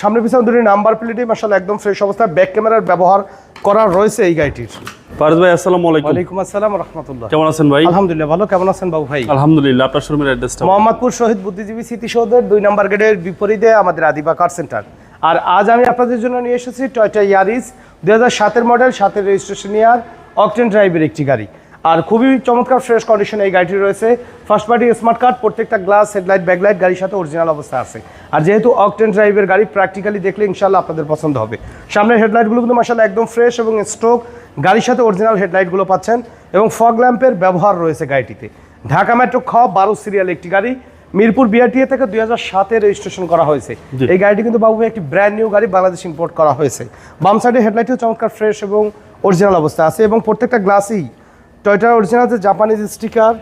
সামনে পিছনে দুটি নাম্বার প্লেটই মাসাল একদম ফ্রেশ অবস্থায় ব্যাক ক্যামেরার ব্যবহার করা রয়েছে এই গাড়িটির। ফারুজ ভাই আসসালামু আলাইকুম। ওয়ালাইকুম আসসালাম রহমতুল্লাহ। কেমন আছেন ভাই? আলহামদুলিল্লাহ ভালো। কেমন আছেন বাবু ভাই? আলহামদুলিল্লাহ আপনার শোরুমের অ্যাড্রেসটা মোহাম্মদপুর শহীদ বুদ্ধিজীবী স্মৃতিসৌধের দুই নম্বর গেটের বিপরীতে আমাদের আদিবা কার সেন্টার আর আজ আমি আপনাদের জন্য নিয়ে এসেছি টয়টা ইয়ারিস দুই হাজার সাতের মডেল সাতের রেজিস্ট্রেশন ইয়ার অকটেন ড্রাইভের একটি গাড়ি। আর খুবই চমৎকার ফ্রেশ কন্ডিশনে এই গাড়িটি রয়েছে। ফার্স্ট পার্টি স্মার্ট কার্ড প্রত্যেকটা গ্লাস হেডলাইট ব্যাকলাইট গাড়ির সাথে অরিজিনাল অবস্থা আছে। আর যেহেতু অকটেন ড্রাইভের গাড়ি প্র্যাকটিক্যালি দেখলে ইনশাল্লাহ আপনাদের পছন্দ হবে। সামনের হেডলাইটগুলো কিন্তু মাসাল্লাহ একদম ফ্রেশ এবং স্ট্রোক গাড়ির সাথে অরিজিনাল হেডলাইটগুলো পাচ্ছেন এবং ফগ ল্যাম্পের ব্যবহার রয়েছে গাড়িটিতে। ঢাকা মেট্রো খ বারো সিরিয়াল একটি গাড়ি। মিরপুর বিআরটিএ থেকে দুই হাজার সাতে রেজিস্ট্রেশন করা হয়েছে। এই গাড়িটি কিন্তু বাবু একটি ব্র্যান্ড নিউ গাড়ি বাংলাদেশ ইম্পোর্ট করা হয়েছে। বাম সাইডে হেডলাইটটিও চমৎকার ফ্রেশ এবং অরিজিনাল অবস্থা আছে এবং প্রত্যেকটা গ্লাসই টয়টার অরিজিনাল যে জাপানিজ স্টিকার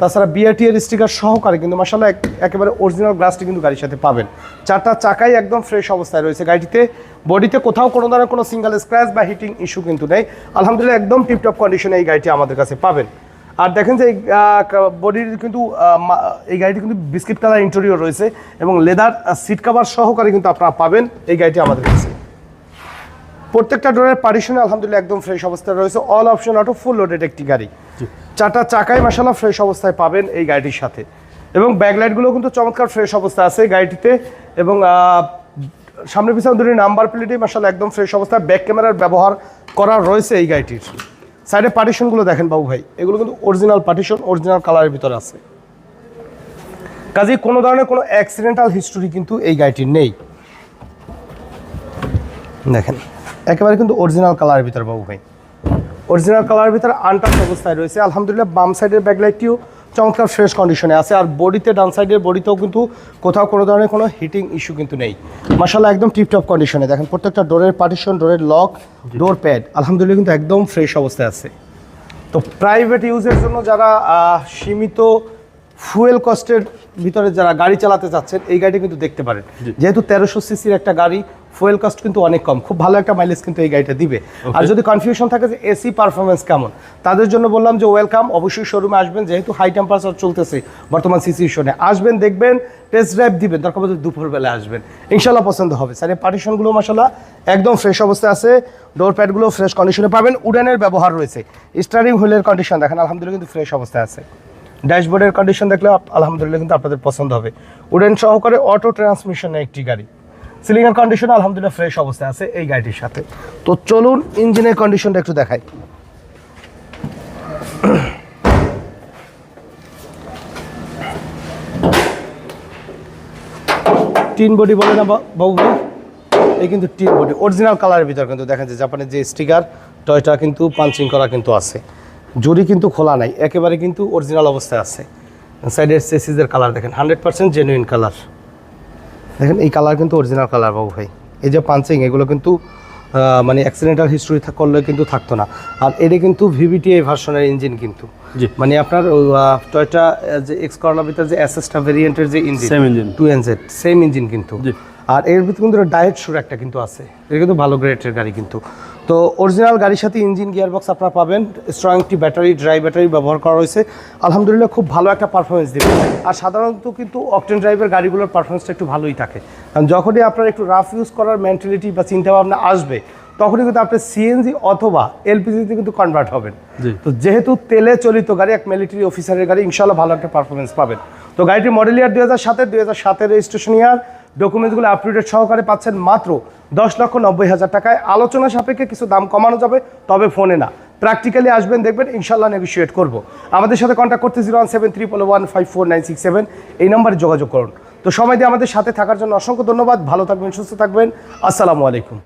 তাছাড়া বিআরটি এর স্টিকার সহকারে কিন্তু মাসাল্লাহ একেবারে অরিজিনাল গ্লাসটি কিন্তু গাড়ির সাথে পাবেন। চারটা চাকাই একদম ফ্রেশ অবস্থায় রয়েছে গাড়িটিতে। বডিতে কোথাও কোনো ধরনের কোনো সিঙ্গেল স্ক্র্যাচ বা হিটিং ইস্যু কিন্তু নেই। আলহামদুলিল্লাহ একদম টিপটপ কন্ডিশনে এই গাড়িটি আমাদের কাছে পাবেন। আর দেখেন যে এই বডির কিন্তু এই গাড়িটি কিন্তু বিস্কিট কালার ইন্টেরিয়র রয়েছে এবং লেদার সিট কাভার সহকারে কিন্তু আপনারা পাবেন এই গাড়িটি আমাদের কাছে। প্রত্যেকটা ডোরের পার্টিশনে আলহামদুলিল্লাহ একদম ফ্রেশ অবস্থায় রয়েছে। All option auto full loaded একটি গাড়ি। চারটা চাকাই মাসাল্লাহ ফ্রেশ অবস্থায় পাবেন এই গাড়িটির সাথে। এবং ব্যাকলাইটগুলো কিন্তু চমৎকার ফ্রেশ অবস্থায় আছে গাড়িটিতে। এবং সামনে পিছনে দুটি নাম্বার প্লেটই মাসাল্লাহ একদম ফ্রেশ অবস্থায় ব্যাক ক্যামেরার ব্যবহার করা রয়েছে এই গাড়িটির। সাইডে পার্টিশনগুলো দেখেন বাবু ভাই। এগুলো কিন্তু অরিজিনাল পার্টিশন অরিজিনাল কালারের ভিতরে আছে। কাজেই কোনো ধরনের কোনো অ্যাক্সিডেন্টাল হিস্টোরি কিন্তু এই গাড়িটির নেই। দেখেন। একেবারে কিন্তু অরিজিনাল কালারের ভিতরে বাবু ভাই। অরিজিনাল কালারের ভিতরে আনটাচ অবস্থায় রয়েছে। আলহামদুলিল্লাহ বাম সাইডের ব্যাকলাইটটিও চমৎকার ফ্রেশ কন্ডিশনে আছে। আর বডিতে ডান সাইডের বডিতেও কিন্তু কোথাও কোনো ধরনের কোনো হিটিং ইস্যু কিন্তু নেই। মাসাল্লাহ একদম টিপটপ কন্ডিশনে দেখেন প্রত্যেকটা ডোরের পার্টিশন ডোরের লক ডোর প্যাড আলহামদুলিল্লাহ কিন্তু একদম ফ্রেশ অবস্থায় আছে। তো প্রাইভেট ইউজের জন্য যারা সীমিত ফুয়েল কস্টের ভিতরে যারা গাড়ি চালাতে চাচ্ছেন এই গাড়িটা কিন্তু দেখতে পারেন। যেহেতু তেরোশো সিসির একটা গাড়ি ফুয়েল কস্ট কিন্তু অনেক কম। খুব ভালো একটা মাইলেজ কিন্তু এই গাড়িটা দিবে। আর যদি কনফিউশন থাকে যে এসি পারফরমেন্স কেমন? তাদের জন্য বললাম যে ওয়েলকাম অবশ্যই শোরুমে আসবেন যেহেতু হাই টেম্পারেচার চলতেছে বর্তমান সিচুয়েশনে আসবেন দেখবেন টেস্ট ড্রাইভ দিবেন দরকার পড়লে দুপুরবেলা আসবেন। ইনশাল্লাহ পছন্দ হবে। স্যার এই পার্টিশনগুলো মাসাল্লাহ একদম ফ্রেশ অবস্থায় আছে। ডোর প্যাডগুলো ফ্রেশ কন্ডিশনে পাবেন। উডেনের ব্যবহার রয়েছে। স্টারিং হুইলের কন্ডিশন দেখেন আলহামদুলিল্লাহ কিন্তু ফ্রেশ অবস্থায় আছে। ড্যাশবোর্ডের কন্ডিশন দেখলে আলহামদুলিল্লাহ কিন্তু আপনাদের পছন্দ হবে। উডেন সহকারে অটো ট্রান্সমিশনে একটি গাড়ি। সিলিংয়ের কন্ডিশন আলহামদুলিল্লাহ ফ্রেশ অবস্থায় আছে এই গাড়িটির সাথে। তো চলুন ইঞ্জিনের কন্ডিশনটা একটু দেখাই। টিন বডি বলে না বাবু এই কিন্তু টিন বডি অরিজিনাল কালারের ভিতর কিন্তু দেখেন যে জাপানের যে স্টিকার টয়টা কিন্তু পাঞ্চিং করা কিন্তু আছে। জুড়ি কিন্তু খোলা নাই একেবারে কিন্তু অরিজিনাল অবস্থায় আছে। সাইডের সেসিসের কালার দেখেন হান্ড্রেড পার্সেন্ট জেনুইন কালার দেখেন এই কালার কিন্তু অরিজিনাল কালার বাবু ভাই। এই যে পাঞ্চিং এগুলো কিন্তু মানে অ্যাক্সিডেন্টাল হিস্ট্রি করলে কিন্তু থাকতো না। আর এটা কিন্তু ভিভিটিআই ভার্সনের ইঞ্জিন কিন্তু। মানে আপনার টয়টা যে এক্স করোনা ভিতরে যে অ্যাসেস্টা ভেরিয়েন্টের যে engine same engine two N Z same engine কিন্তু। আর এর ভিতরে কিন্তু ডায়েট সুর একটা কিন্তু আছে। এটা কিন্তু ভালো গ্রেটের গাড়ি কিন্তু। তো অরিজিনাল গাড়ির সাথে ইঞ্জিন গিয়ারবক্স আপনারা পাবেন। স্ট্রং একটি ব্যাটারি ড্রাই ব্যাটারি ব্যবহার করা হয়েছে। আলহামদুলিল্লাহ খুব ভালো একটা পারফরমেন্স দেবে। আর সাধারণত কিন্তু অকটেন ড্রাইভের গাড়িগুলোর পারফরমেন্সটা একটু ভালোই থাকে। কারণ যখনই আপনার একটু রাফ ইউজ করার মেন্টালিটি বা চিন্তাভাবনা আসবে তখনই কিন্তু আপনি সিএনজি অথবা এলপিজিতে কিন্তু কনভার্ট হবেন। তো যেহেতু তেলে চলিত গাড়ি এক মিলিটারি অফিসারের গাড়ি ইনশাল্লাহ ভালো একটা পারফরমেন্স পাবেন। তো গাড়িটির মডেল ইয়ার দুই হাজার সাতের দুই হাজার সাতের রেজিস্ট্রেশন ইয়ার ডকুমেন্টসগুলো আপডেটেড সহকারে পাচ্ছেন মাত্র দশ লক্ষ নব্বই হাজার টাকায়। আলোচনা সাপেক্ষে কিছু দাম কমানো যাবে, তবে ফোনে না। প্র্যাকটিক্যালি আসবেন, দেখবেন ইনশাল্লাহ নেগোসিয়েট করব। আমাদের সাথে কন্ট্যাক্ট করতে zero one seven three one five four nine six seven এই নম্বরে যোগাযোগ করুন। তো সময় দিয়ে আমাদের সাথে থাকার জন্য অসংখ্য ধন্যবাদ, ভালো থাকবেন, সুস্থ থাকবেন। আসসালামু আলাইকুম।